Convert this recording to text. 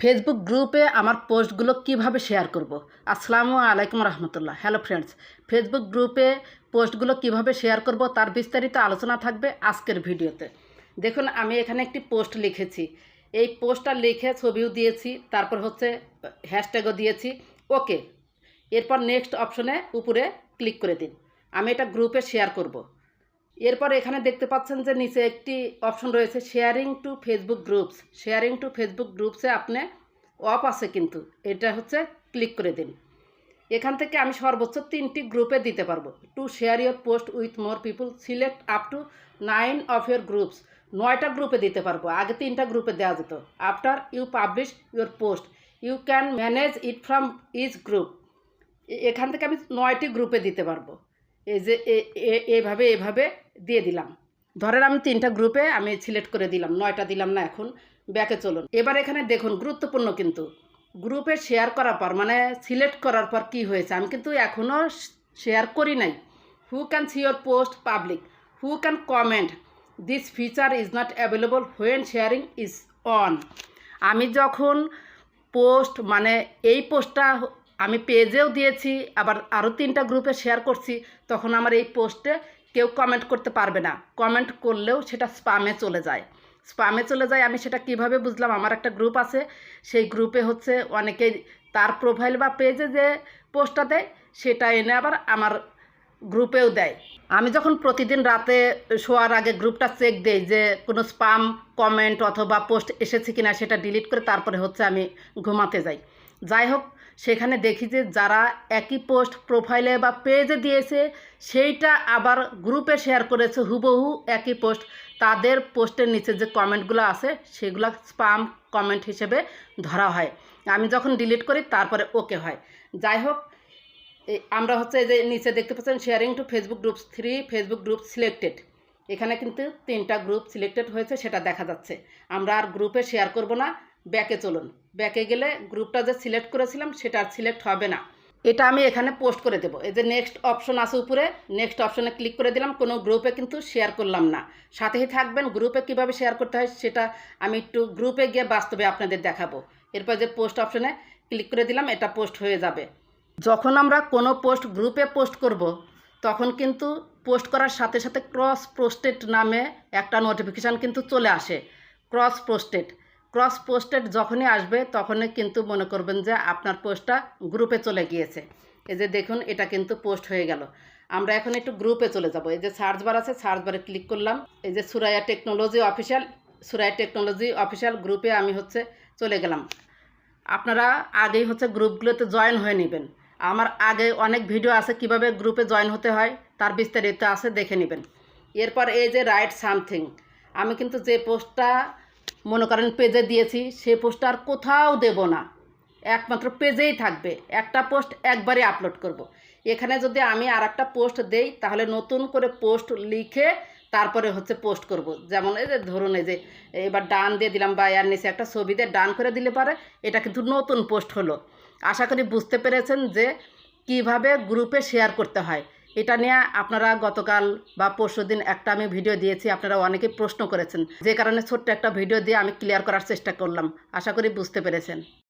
Facebook গ্রুপে আমার পোস্টগুলো কীভাবে শেয়ার করব? আসসালামু আলাইকুম রহমতুল্লাহ। হ্যালো ফ্রেন্ডস ফেসবুক গ্রুপে পোস্টগুলো কীভাবে শেয়ার করব তার বিস্তারিত আলোচনা থাকবে আজকের ভিডিওতে। দেখুন, আমি এখানে একটি পোস্ট লিখেছি। এই পোস্টটা লিখে ছবিও দিয়েছি, তারপর হচ্ছে হ্যাশট্যাগও দিয়েছি। ওকে এরপর নেক্সট অপশনে উপরে ক্লিক করে দিন। আমি এটা গ্রুপে শেয়ার করব। এরপর এখানে দেখতে পাচ্ছেন যে নিচে একটি অপশন রয়েছে sharing to Facebook groups sharing to Facebook গ্রুপসে আপনি অফ আছে কিন্তু, এটা হচ্ছে ক্লিক করে দিন। এখান থেকে আমি সর্বোচ্চ তিনটি গ্রুপে দিতে পারব। To share your post with more people select up to nine of your groups নয়টা গ্রুপে দিতে পারব, আগে তিনটা গ্রুপে দেওয়া যেত। After you publish your post you can manage it from each group এখান থেকে আমি নয়টি গ্রুপে দিতে পারব। এই যে এভাবে এভাবে দিয়ে দিলাম। ধরেন আমি তিনটা গ্রুপে আমি সিলেক্ট করে দিলাম, নয়টা দিলাম না এখন, ব্যাকে চলুন। এবার এখানে দেখুন, গুরুত্বপূর্ণ কিন্তু। গ্রুপে শেয়ার করার পর মানে সিলেক্ট করার পর কি হয়েছে? আমি কিন্তু এখনও শেয়ার করি নাই। Who can see post public who can comment this feature is not available when sharing is on আমি যখন পোস্ট মানে এই পোস্টটা আমি পেজেও দিয়েছি, আবার আরও তিনটা গ্রুপে শেয়ার করছি, তখন আমার এই পোস্টে কেউ কমেন্ট করতে পারবে না। কমেন্ট করলেও সেটা স্পামে চলে যায়। স্পামে চলে যায়, আমি সেটা কীভাবে বুঝলাম? আমার একটা গ্রুপ আছে, সেই গ্রুপে হচ্ছে অনেকেই তার প্রোফাইল বা পেজে যে পোস্টটা দেয়, সেটা এনে আবার আমার গ্রুপেও দেয়। আমি যখন প্রতিদিন রাতে শোয়ার আগে গ্রুপটা চেক দেই যে কোনো স্পাম কমেন্ট অথবা পোস্ট এসেছে কিনা, সেটা ডিলিট করে তারপরে হচ্ছে আমি ঘুমাতে যাই। যাই হোক সেখানে দেখি যে যারা একই পোস্ট প্রোফাইলে বা পেজে দিয়েছে, সেইটা আবার গ্রুপে শেয়ার করেছে, হুবহু একই পোস্ট। তাদের পোস্টের নিচে যে কমেন্টগুলো আছে, সেগুলো স্পাম কমেন্ট হিসেবে ধরা হয়। আমি যখন ডিলিট করি, তারপরে ওকে হয়। যাই হোক আমরা হচ্ছে যে নিচে দেখতে পাচ্ছেন sharing to Facebook group three Facebook group selected এখানে কিন্তু তিনটা গ্রুপ সিলেক্টেড হয়েছে, সেটা দেখা যাচ্ছে। আমরা আর গ্রুপে শেয়ার করব না। ব্যাকে চলুন। ব্যাকে গেলে গ্রুপটা যে সিলেক্ট করেছিলাম সেটা আর সিলেক্ট হবে না। এটা আমি এখানে পোস্ট করে দেবো। এই যে নেক্সট অপশন আছে উপরে নেক্সট অপশনে ক্লিক করে দিলাম, কোনো গ্রুপে কিন্তু শেয়ার করলাম না। সাথেই থাকবেন গ্রুপে কীভাবে শেয়ার করতে হয় সেটা আমি একটু গ্রুপে গিয়ে বাস্তবে আপনাদের দেখাবো। এরপর যে পোস্ট অপশনে ক্লিক করে দিলাম, এটা পোস্ট হয়ে যাবে। যখন আমরা কোনো পোস্ট গ্রুপে পোস্ট করব, তখন কিন্তু পোস্ট করার সাথে সাথে ক্রস পোস্টেড নামে একটা নোটিফিকেশান কিন্তু চলে আসে। ক্রস পোস্টেড ক্রস পোস্টেড যখনই আসবে, তখনই কিন্তু মনে করবেন যে আপনার পোস্টটা গ্রুপে চলে গিয়েছে। এই যে দেখুন, এটা কিন্তু পোস্ট হয়ে গেল। আমরা এখন একটু গ্রুপে চলে যাব। এই যে সার্চ বার আছে, সার্চ বারে ক্লিক করলাম। এই যে Suraiya technology official Suraiya technology official গ্রুপে আমি হচ্ছে চলে গেলাম। আপনারা আগেই হচ্ছে গ্রুপগুলোতে জয়েন হয়ে নেবেন। আমার আগে অনেক ভিডিও আছে কীভাবে গ্রুপে জয়েন হতে হয়, তার বিস্তারিত আছে দেখে নেবেন। এরপর এই যে রাইট সামথিং, আমি কিন্তু যে পোস্টটা মনে করেন পেজে দিয়েছি, সে পোস্টটা আর কোথাও দেব না একমাত্র পেজেই থাকবে একটা পোস্ট একবারে আপলোড করব। এখানে যদি আমি আর একটা পোস্ট দেই, তাহলে নতুন করে পোস্ট লিখে তারপরে হচ্ছে পোস্ট করব। যেমন এই যে ধরুন এই যে, এবার ডান দিয়ে দিলাম বা এর নিচে একটা ছবি দিয়ে ডান করে দিলে পারে, এটা কিন্তু নতুন পোস্ট হলো আশা করি বুঝতে পেরেছেন যে কীভাবে গ্রুপে শেয়ার করতে হয় এটা নিয়ে আপনারা গতকাল বা পরশু দিন একটা আমি ভিডিও দিয়েছি, আপনারা অনেকে প্রশ্ন করেছেন। যে কারণে ছোট্ট একটা ভিডিও দিয়ে আমি ক্লিয়ার করার চেষ্টা করলাম। আশা করি বুঝতে পেরেছেন।